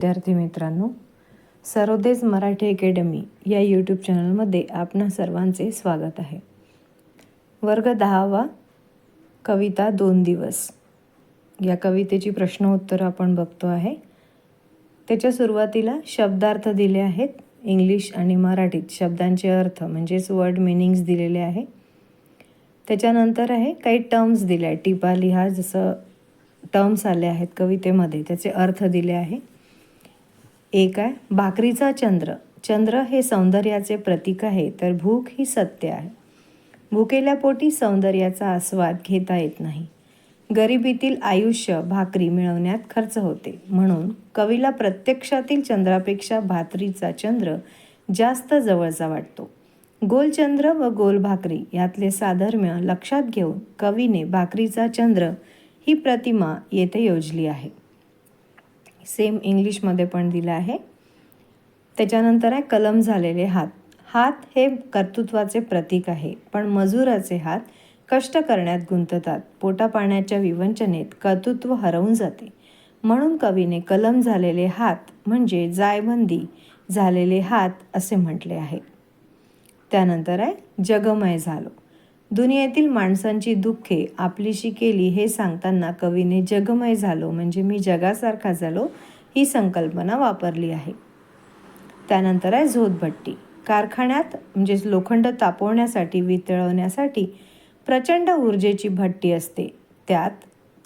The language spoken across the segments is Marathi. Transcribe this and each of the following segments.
विद्यार्थी मित्रांनो सरोदेज मराठी अकॅडमी या यूट्यूब चॅनलमध्ये आपणा सर्वांचे स्वागत आहे. वर्ग दहावा कविता दोन दिवस. या कवितेची प्रश्नोत्तर आपण बघतो आहे. त्याच्या सुरुवातीला शब्दार्थ दिले आहेत इंग्लिश आणि मराठीत. शब्दांचे अर्थ म्हणजेच वर्ड मिनिंग्स दिलेले आहे. त्याच्यानंतर आहे काही टर्म्स दिले आहेत. टिपा लिहा जसं टर्म्स आले आहेत कवितेमध्ये त्याचे अर्थ दिले आहे. एक आहे भाकरीचा चंद्र. चंद्र हे सौंदर्याचे प्रतीक आहे तर भूक ही सत्य आहे. भुकेल्या पोटी सौंदर्याचा आस्वाद घेता येत नाही. गरिबीतील आयुष्य भाकरी मिळवण्यात खर्च होते. म्हणून कवीला प्रत्यक्षातील चंद्रापेक्षा भाकरीचा चंद्र जास्त जवळचा वाटतो. गोलचंद्र व गोल भाकरी यातले साधर्म्य लक्षात घेऊन कवीने भाकरीचा चंद्र ही प्रतिमा येथे योजली आहे. सेम इंग्लिशमध्ये पण दिलं आहे. त्याच्यानंतर आहे कलम झालेले हात. हात हे कर्तृत्वाचे प्रतीक आहे पण मजुराचे हात कष्ट करण्यात गुंततात. पोटा पाण्याच्या विवंचनेत कर्तृत्व हरवून जाते. म्हणून कवीने कलम झालेले हात म्हणजे जायबंदी झालेले हात असे म्हटले आहे. त्यानंतर आहे जगमय झालो. दुनियेतील माणसांची दुःखे आपलीशी केली हे सांगताना कवीने जगमय झालो म्हणजे मी जगासारखा झालो ही संकल्पना वापरली आहे. त्यानंतर आहे झोतभट्टी. कारखान्यात म्हणजेच लोखंड तापवण्यासाठी वितळवण्यासाठी प्रचंड ऊर्जेची भट्टी असते. त्यात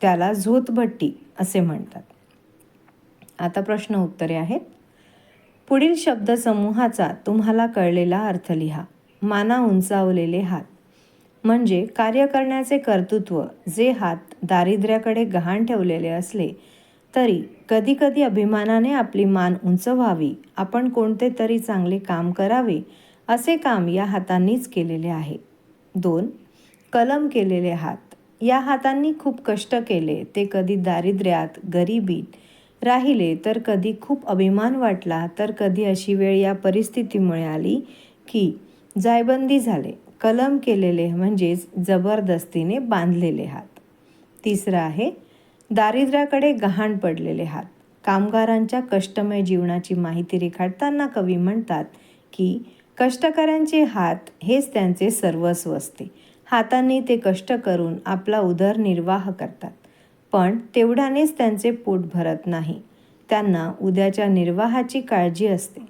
त्याला झोतभट्टी असे म्हणतात. आता प्रश्न उत्तरे आहेत. पुढील शब्दसमूहाचा तुम्हाला कळलेला अर्थ लिहा. माना उंचावलेले हात. म्हणजे कार्य करण्याचे कर्तृत्व जे हात दारिद्र्याकडे गहाण ठेवलेले असले तरी कधीकधी अभिमानाने आपली मान उंच व्हावी आपण कोणते तरी चांगले काम करावे असे काम या हातांनीच केलेले आहे. दोन कलम केलेले हात. या हातांनी खूप कष्ट केले ते कधी दारिद्र्यात गरिबीत राहिले तर कधी खूप अभिमान वाटला तर कधी अशी वेळ या परिस्थितीमुळे आली की जायबंदी झाले. कलम केलेले म्हणजेच जबरदस्तीने बांधलेले हात. तिसरं आहे दारिद्र्याकडे गहाण पडलेले हात. कामगारांच्या कष्टमय जीवनाची माहिती रेखाटताना कवी म्हणतात की कष्टकऱ्यांचे हात हेच त्यांचे सर्वस्व असते. हातांनी ते कष्ट करून आपला उदरनिर्वाह करतात. पण तेवढ्यानेच त्यांचे पोट भरत नाही. त्यांना उद्याच्या निर्वाहाची काळजी असते.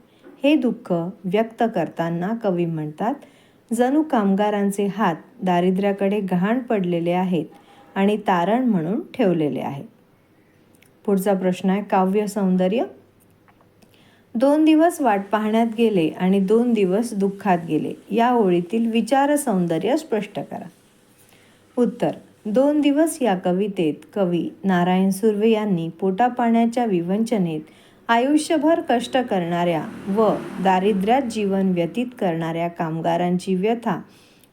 हे दुःख व्यक्त करताना कवी म्हणतात जणू कामगारांचे हात दारिद्र्याकडे गहाण पडलेले आहेत आणि तारण म्हणून ठेवलेले आहेत. पुढचा प्रश्न आहे काव्य सौंदर्य. दोन दिवस वाट पाहण्यात गेले आणि दोन दिवस दुःखात गेले. या ओळीतील विचार सौंदर्य स्पष्ट करा. उत्तर दोन दिवस या कवितेत कवी नारायण सुर्वे यांनी पोटापाण्याच्या विवंचनेत आयुष्यभर कष्ट करणाऱ्या व दारिद्र्यात जीवन व्यतीत करणाऱ्या कामगारांची व्यथा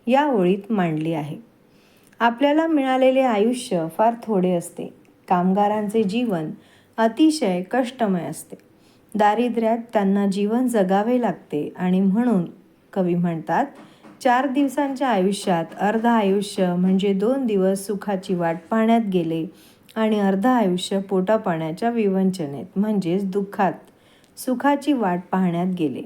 या ओळीत मांडली आहे. आपल्याला मिळालेले आयुष्य फार थोडे असते. कामगारांचे जीवन अतिशय कष्टमय असते. दारिद्र्यात त्यांना जीवन जगावे लागते आणि म्हणून कवी म्हणतात चार दिवसांच्या आयुष्यात अर्ध आयुष्य म्हणजे दोन दिवस सुखाची वाट पाहण्यात गेले आणि अर्ध आयुष्य पोटापाण्याच्या विवंचनेत म्हणजेच दुःखात सुखाची वाट पाहण्यात गेले.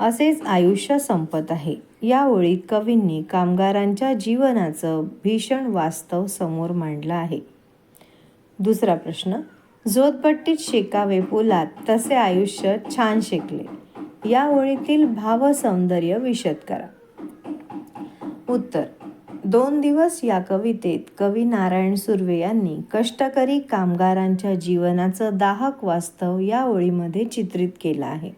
असेच आयुष्य संपत आहे. या ओळीत कवींनी कामगारांच्या जीवनाचं भीषण वास्तव समोर मांडलं आहे. दुसरा प्रश्न जोतपट्टीत शेकावे पोलात तसे आयुष्य छान शेकले. या ओळीतील भावसौंदर्य विशद करा. उत्तर दोन दिवस या कवितेत कवी नारायण सुर्वे यांनी कष्टकरी कामगारांच्या जीवनाचं दाहक वास्तव या ओळीमध्ये चित्रित केलं आहे.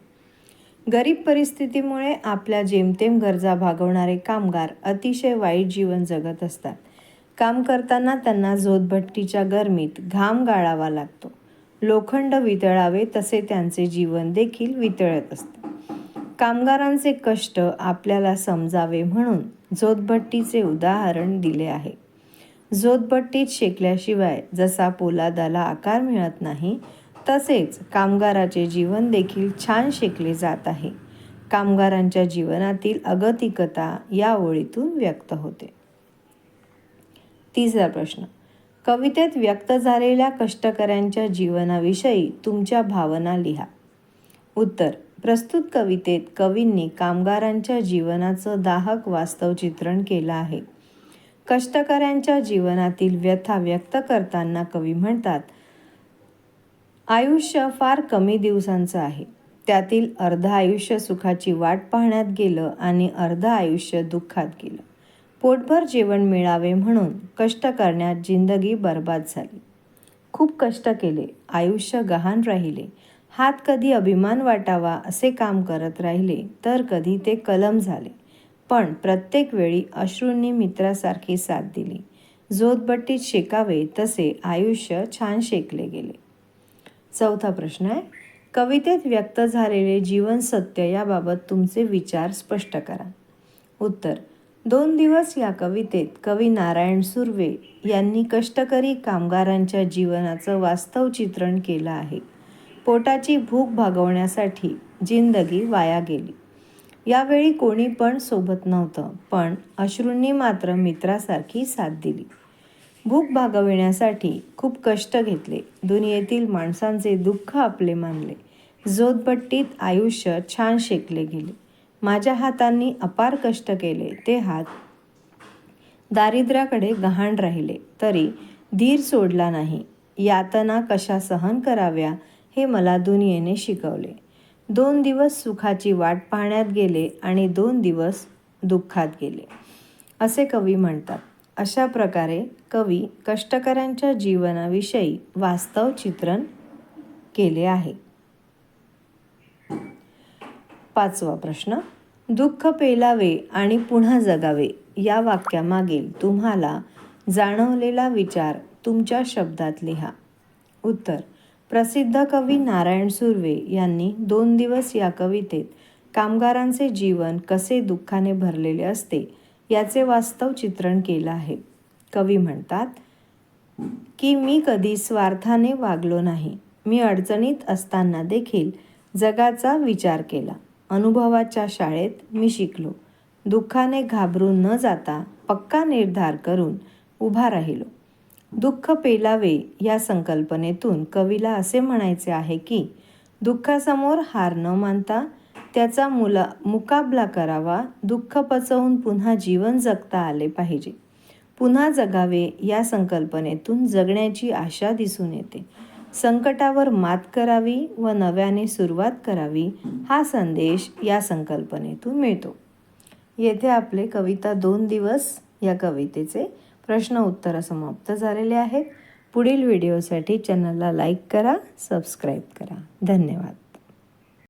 गरीब परिस्थितीमुळे आपल्या जेमतेम गरजा भागवणारे कामगार अतिशय वाईट जीवन जगत असतात. काम करताना त्यांना झोतभट्टीच्या गरमीत घाम गाळावा लागतो. लोखंड वितळावे तसे त्यांचे जीवन देखील वितळत असते. कामगारांचे कष्ट आपल्याला समजावे म्हणून जोतभट्टीचे उदाहरण दिले आहे. जोतभट्टीत शेकल्याशिवाय जसा पोलादाला आकार मिळत नाही तसेच कामगाराचे जीवन देखील छान शेकले जात आहे. कामगारांच्या जीवनातील अगतिकता या ओळीतून व्यक्त होते. तिसरा प्रश्न. कवितेत व्यक्त झालेल्या कष्टकऱ्यांच्या जीवनाविषयी तुमच्या भावना लिहा. उत्तर. प्रस्तुत कवितेत कवींनी कामगारांच्या जीवनाचं दाहक वास्तव चित्रण केलं आहे. कष्टकऱ्यांच्या जीवनातील व्यथा व्यक्त करताना कवी म्हणतात आयुष्य फार कमी दिवसांचं आहे. त्यातील अर्ध आयुष्य सुखाची वाट पाहण्यात गेलं आणि अर्ध आयुष्य दुःखात गेलं. पोटभर जेवण मिळावे म्हणून कष्ट करण्यात जिंदगी बर्बाद झाली. खूप कष्ट केले. आयुष्य गहाण राहिले. हात कधी अभिमान वाटावा असे काम करत राहिले तर कधी ते कलम झाले. पण प्रत्येक वेळी अश्रूंनी मित्रासारखी साथ दिली. जोतबट्टीत शेकावे तसे आयुष्य छान शेकले गेले. चौथा प्रश्न आहे कवितेत व्यक्त झालेले जीवन सत्य याबाबत तुमचे विचार स्पष्ट करा. उत्तर दोन दिवस या कवितेत कवी नारायण सुर्वे यांनी कष्टकरी कामगारांच्या जीवनाचं वास्तव चित्रण केलं आहे. पोटाची भूक भागवण्यासाठी जिंदगी वाया गेली. यावेळी कोणी पण सोबत नव्हतं पण अश्रूंनी मात्र मित्रासारखी साथ दिली. भूक भागविण्यासाठी खूप कष्ट घेतले. दुनियेतील माणसांचे दुःख आपले मानले. जोतबट्टीत आयुष्य छान शेकले गेले. माझ्या हातांनी अपार कष्ट केले. ते हात दारिद्र्याकडे गहाण राहिले. तरी धीर सोडला नाही. यातना कशा सहन कराव्या हे मला दुनियेने शिकवले. दोन दिवस सुखाची वाट पाहण्यात गेले आणि दोन दिवस दुःखात गेले. असे कवी म्हणतात. अशा प्रकारे कवी कष्टकऱ्यांच्या जीवनाविषयी वास्तव चित्रण केले आहे. पाचवा प्रश्न. दुःख पेलावे आणि पुन्हा जगावे या वाक्यामागील तुम्हाला जाणवलेला विचार तुमच्या शब्दात लिहा. उत्तर. प्रसिद्ध कवी नारायण सुर्वे यांनी दोन दिवस या कवितेत कामगारांचे जीवन कसे दुःखाने भरलेले असते याचे वास्तव चित्रण केलं आहे. कवी म्हणतात की मी कधी स्वार्थाने वागलो नाही. मी अडचणीत असताना देखील जगाचा विचार केला. अनुभवाच्या शाळेत मी शिकलो. दुःखाने घाबरून न जाता पक्का निर्धार करून उभा राहिलो. दुःख पेलावे या संकल्पनेतून कवीला असे म्हणायचे आहे की दुःखासमोर हार न मानता त्याचा मुला मुकाबला करावा दुःख पचवून पुन्हा जीवन जगता आले पाहिजे. पुन्हा जगावे या संकल्पनेतून जगण्याची आशा दिसून येते. संकटावर मात करावी व नव्याने सुरुवात करावी हा संदेश या संकल्पनेतून मिळतो. येथे आपले कविता दोन दिवस या कवितेचे प्रश्न उत्तरं समाप्त झालेले आहेत. पुढील व्हिडिओसाठी चॅनलला लाईक करा सबस्क्राईब करा. धन्यवाद.